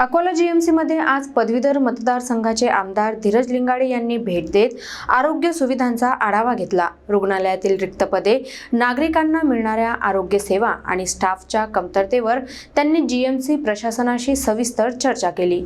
Akola GMC मध्ये आज पदवीधर मतदारसंघाचे आमदार धीरज लिंगाडे यांनी भेट देत आरोग्य सुविधांचा आढावा घेतला. रुग्णालयातील रिक्त पदे नागरिकांना मिळणाऱ्या आरोग्य सेवा आणि स्टाफच्या कमतरतेवर त्यांनी जीएमसी प्रशासनाशी सविस्तर चर्चा केली.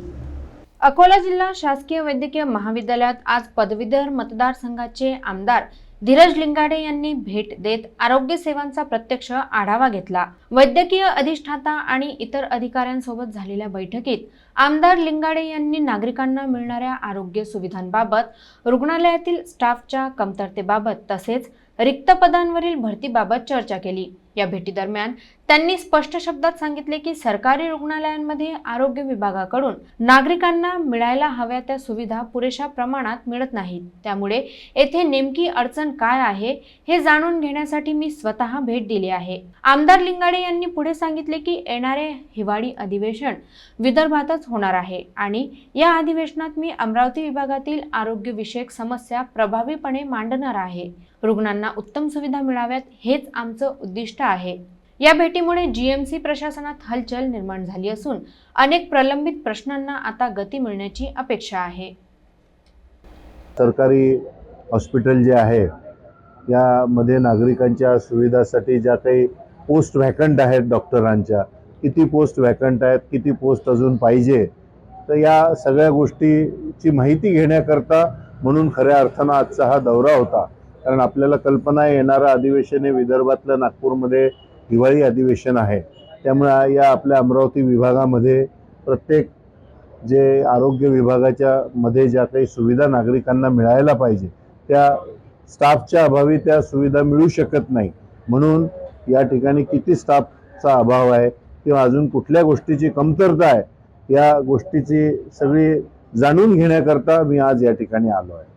अकोला जिल्हा शासकीय वैद्यकीय महाविद्यालयात आज पदवीधर मतदारसंघाचे आमदार धीरज लिंगाडे यांनी भेट देत आरोग्य सेवांचा प्रत्यक्ष आढावा घेतला. वैद्यकीय अधिष्ठाता आणि इतर अधिकाऱ्यांसोबत झालेल्या बैठकीत आमदार लिंगाडे यांनी नागरिकांना मिळणाऱ्या आरोग्य सुविधांबाबत रुग्णालयातील स्टाफच्या कमतरतेबाबत तसेच रिक्त पदांवरील भरतीबाबत चर्चा केली. या भेटीदरम्यान त्यांनी स्पष्ट शब्दात सांगितले की सरकारी रुग्णालयांमध्ये आरोग्य विभागाकडून नागरिकांना मिळायला हव्या त्या सुविधा पुरेशा प्रमाणात मिळत नाहीत. त्यामुळे येथे नेमकी अडचण काय आहे हे जाणून घेण्यासाठी मी स्वतः भेट दिली आहे. आमदार लिंगाडे यांनी पुढे सांगितले की येणारे हिवाळी अधिवेशन विदर्भातच होणार आहे आणि या अधिवेशनात मी अमरावती विभागातील आरोग्यविषयक समस्या प्रभावीपणे मांडणार आहे. रुग्णांना उत्तम सुविधा मिळाव्यात हेच आमचं उद्दिष्ट आहे. या भेटीमुळे जीएमसी प्रशासनात हलचल निर्माण झाली असून अनेक प्रलंबित प्रश्नांना आता गती मिळण्याची अपेक्षा आहे. सरकारी हॉस्पिटल जे आहे यामध्ये नागरिकांच्या सुविधासाठी ज्या काही पोस्ट व्हॅकंट आहेत डॉक्टरांच्या किती पोस्ट व्हॅकंट आहेत किती पोस्ट अजून पाहिजे तर या सगळ्या गोष्टीची माहिती घेण्याकरता म्हणून खऱ्या अर्थानं आजचा हा दौरा होता. कारण आपल्याला कल्पना येणारं अधिवेशन हे विदर्भातलं नागपूरमध्ये हिवाळी अधिवेशन आहे. त्यामुळे या आपल्या अमरावती विभागामध्ये प्रत्येक जे आरोग्य विभागाच्या मध्ये ज्या काही सुविधा नागरिकांना मिळायला पाहिजे त्या स्टाफच्या अभावी त्या सुविधा मिळू शकत नाही. म्हणून या ठिकाणी किती स्टाफचा अभाव आहे किंवा अजून कुठल्या गोष्टीची कमतरता आहे या गोष्टीची सगळी जाणून घेण्याकरता मी आज या ठिकाणी आलो आहे.